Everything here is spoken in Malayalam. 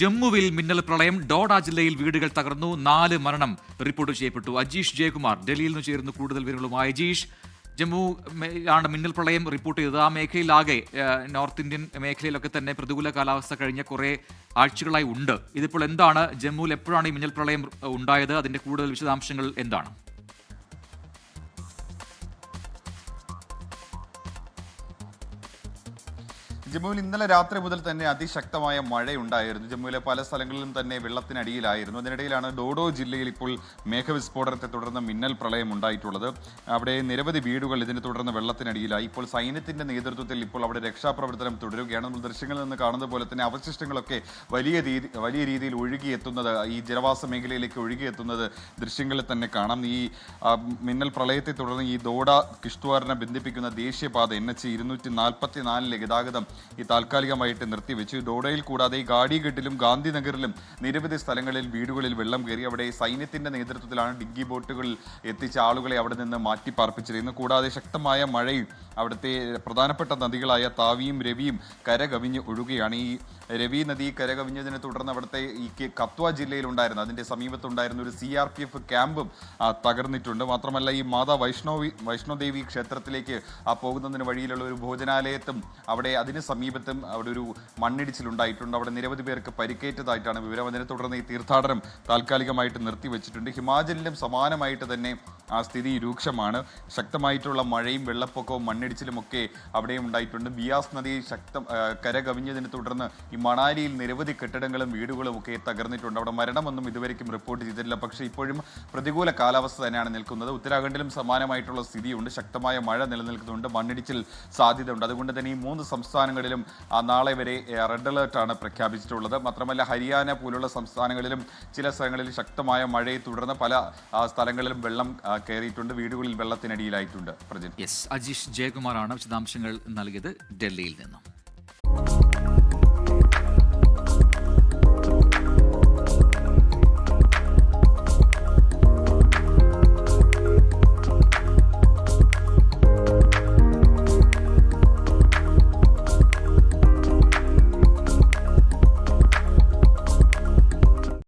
ജമ്മുവിൽ മിന്നൽ പ്രളയം ഡോഡ ജില്ലയിൽ വീടുകൾ തകർന്നു നാല് മരണം റിപ്പോർട്ട് ചെയ്യപ്പെട്ടു. അജീഷ് ജയകുമാർ ഡൽഹിയിൽ നിന്ന് ചേരുന്നു കൂടുതൽ വിവരങ്ങളുമായി. അജീഷ് ജമ്മു ആണ് മിന്നൽ പ്രളയം റിപ്പോർട്ട് ചെയ്തത്. ആ മേഖലയിലാകെ നോർത്ത് ഇന്ത്യൻ മേഖലയിലൊക്കെ തന്നെ പ്രതികൂല കാലാവസ്ഥ കഴിഞ്ഞ കുറേ ആഴ്ചകളായി ഉണ്ട്. ഇതിപ്പോൾ എന്താണ്? ജമ്മുവിൽ എപ്പോഴാണ് ഈ മിന്നൽ പ്രളയം ഉണ്ടായത്? അതിന്റെ കൂടുതൽ വിശദാംശങ്ങൾ എന്താണ്? ജമ്മുവിൽ ഇന്നലെ രാത്രി മുതൽ തന്നെ അതിശക്തമായ മഴയുണ്ടായിരുന്നു. ജമ്മുവിലെ പല സ്ഥലങ്ങളിലും തന്നെ വെള്ളത്തിനടിയിലായിരുന്നു. അതിനിടയിലാണ് ഡോഡോ ജില്ലയിൽ ഇപ്പോൾ മേഘവിസ്ഫോടനത്തെ തുടർന്ന് മിന്നൽ പ്രളയം ഉണ്ടായിട്ടുള്ളത്. അവിടെ നിരവധി വീടുകൾ ഇതിനെ തുടർന്ന് വെള്ളത്തിനടിയിലായി. ഇപ്പോൾ സൈന്യത്തിന്റെ നേതൃത്വത്തിൽ ഇപ്പോൾ അവിടെ രക്ഷാപ്രവർത്തനം തുടരുകയാണ്. നമ്മൾ ദൃശ്യങ്ങളിൽ നിന്ന് കാണുന്നത് പോലെ തന്നെ അവശിഷ്ടങ്ങളൊക്കെ വലിയ രീതി വലിയ രീതിയിൽ ഒഴുകിയെത്തുന്നത് ഈ ജനവാസ മേഖലയിലേക്ക് ഒഴുകിയെത്തുന്നത് ദൃശ്യങ്ങളിൽ തന്നെ കാണാം. ഈ മിന്നൽ പ്രളയത്തെ തുടർന്ന് ഈ ദോഡ കിഷ്ത്വാറിനെ ബന്ധിപ്പിക്കുന്ന ദേശീയപാത എൻ എച്ച് ഇരുന്നൂറ്റി നാൽപ്പത്തി നാലിലെ ഗതാഗതം ഈ താൽക്കാലികമായിട്ട് നിർത്തിവെച്ചു. ഡോഡയിൽ കൂടാതെ ഈ ഗാഡിഘട്ടിലും ഗാന്ധിനഗറിലും നിരവധി സ്ഥലങ്ങളിൽ വീടുകളിൽ വെള്ളം കയറി അവിടെ സൈന്യത്തിന്റെ നേതൃത്വത്തിലാണ് ഡിഗ്ഗി ബോട്ടുകളിൽ എത്തിച്ച ആളുകളെ അവിടെ നിന്ന് മാറ്റി പാർപ്പിച്ചിരുന്നു കൂടാതെ ശക്തമായ മഴയും അവിടുത്തെ പ്രധാനപ്പെട്ട നദികളായ താവിയും രവിയും കരകവിഞ്ഞ് ഒഴുകുകയാണ്. ഈ രവി നദി കരകവിഞ്ഞതിനെ തുടർന്ന് അവിടുത്തെ ഈ കത്വ ജില്ലയിലുണ്ടായിരുന്നു. അതിന്റെ സമീപത്തുണ്ടായിരുന്ന ഒരു സി ആർ പി എഫ് ക്യാമ്പും തകർന്നിട്ടുണ്ട്. മാത്രമല്ല ഈ മാതാ വൈഷ്ണവി വൈഷ്ണോദേവി ക്ഷേത്രത്തിലേക്ക് പോകുന്നതിന് വഴിയിലുള്ള ഒരു ഭോജനാലയത്തും അവിടെ അതിന് സമീപത്തും അവിടെ ഒരു മണ്ണിടിച്ചിലുണ്ടായിട്ടുണ്ട്. അവിടെ നിരവധി പേർക്ക് പരിക്കേറ്റതായിട്ടാണ് വിവരം. അതിനെ തുടർന്ന് ഈ തീർത്ഥാടനം താൽക്കാലികമായിട്ട് നിർത്തിവെച്ചിട്ടുണ്ട്. ഹിമാചലിലും സമാനമായിട്ട് തന്നെ ആ സ്ഥിതി രൂക്ഷമാണ്. ശക്തമായിട്ടുള്ള മഴയും വെള്ളപ്പൊക്കവും മണ്ണിടിച്ചിലും ഒക്കെ അവിടെയും ഉണ്ടായിട്ടുണ്ട്. ബിയാസ് നദി ശക്തം കര കരകവിഞ്ഞതിനെ തുടർന്ന് ഈ മണാലിയിൽ നിരവധി കെട്ടിടങ്ങളും വീടുകളും ഒക്കെ തകർന്നിട്ടുണ്ട്. അവിടെ മരണമൊന്നും ഇതുവരെയും റിപ്പോർട്ട് ചെയ്തിട്ടില്ല. പക്ഷേ ഇപ്പോഴും പ്രതികൂല കാലാവസ്ഥ തന്നെയാണ് നിൽക്കുന്നത്. ഉത്തരാഖണ്ഡിലും സമാനമായിട്ടുള്ള സ്ഥിതിയുണ്ട്. ശക്തമായ മഴ നിലനിൽക്കുന്നുണ്ട്. മണ്ണിടിച്ചിൽ സാധ്യതയുണ്ട്. അതുകൊണ്ട് തന്നെ ഈ മൂന്ന് സംസ്ഥാനങ്ങളിലും നാളെ വരെ റെഡ് അലേർട്ടാണ് പ്രഖ്യാപിച്ചിട്ടുള്ളത്. മാത്രമല്ല ഹരിയാന പോലുള്ള സംസ്ഥാനങ്ങളിലും ചില സ്ഥലങ്ങളിൽ ശക്തമായ മഴയെ തുടർന്ന് പല സ്ഥലങ്ങളിലും വെള്ളം കയറിയിട്ടുണ്ട്. വീടുകളിൽ വെള്ളത്തിനടിയിലായിട്ടുണ്ട് പ്രജൻ. യെസ് അജീഷ് ജയകുമാറാണ് വിശദാംശങ്ങൾ നൽകിയത് ഡൽഹിയിൽ നിന്നും.